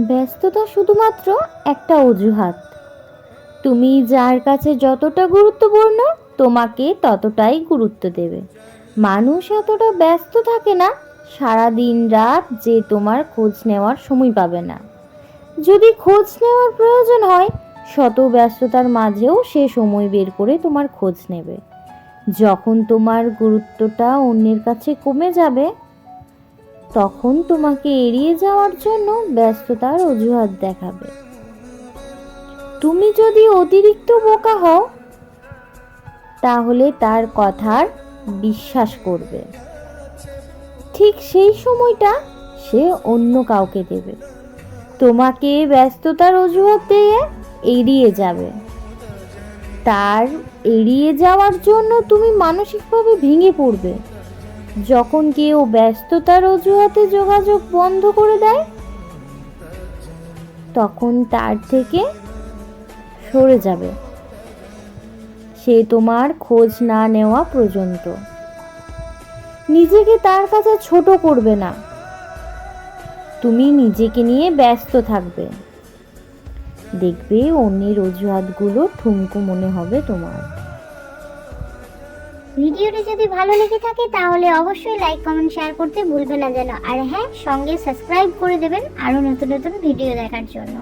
ব্যস্ততা শুধুমাত্র একটা অজুহাত। তুমি যার কাছে যতটা গুরুত্বপূর্ণ, তোমাকে ততটাই গুরুত্ব দেবে। মানুষ এতটা ব্যস্ত থাকে না সারা দিন রাত যে তোমার খোঁজ নেওয়ার সময় পাবে না। যদি খোঁজ নেওয়ার প্রয়োজন হয়, শত ব্যস্ততার মাঝেও সে সময় বের করে তোমার খোঁজ নেবে। যখন তোমার গুরুত্বটা অন্যের কাছে কমে যাবে তখন তোমাকে এড়িয়ে যাওয়ার জন্য ব্যস্ততার অজুহাত দেখাবে। তুমি যদি অতিরিক্ত বোকা হও, তাহলে তার কথার বিশ্বাস করবে। ঠিক সেই সময়টা সে অন্য কাউকে দেবে। তোমাকে ব্যস্ততার অজুহাত দিয়ে এড়িয়ে যাবে। তার এড়িয়ে যাওয়ার জন্য তুমি মানসিকভাবে ভেঙে পড়বে। যখন কেউ ব্যস্ততার অজুহাতে যোগাযোগ বন্ধ করে দেয়? তখন তার থেকে সরে যাবে। সে তোমার খোঁজ না নেওয়া পর্যন্ত। নিজেকে তার কাছে ছোট করবে না। তুমি নিজেকে নিয়ে ব্যস্ত থাকবে। দেখবে অন্যের অজুহাতগুলো ঠুমকু মনে হবে তোমার। ভিডিওটি যদি ভালো লেগে থাকে, তাহলে অবশ্যই লাইক কমেন্ট শেয়ার করতে ভুলবে না যেন। আর হ্যাঁ সঙ্গে সাবস্ক্রাইব করে দেবেন আরও নতুন নতুন ভিডিও দেখার জন্য।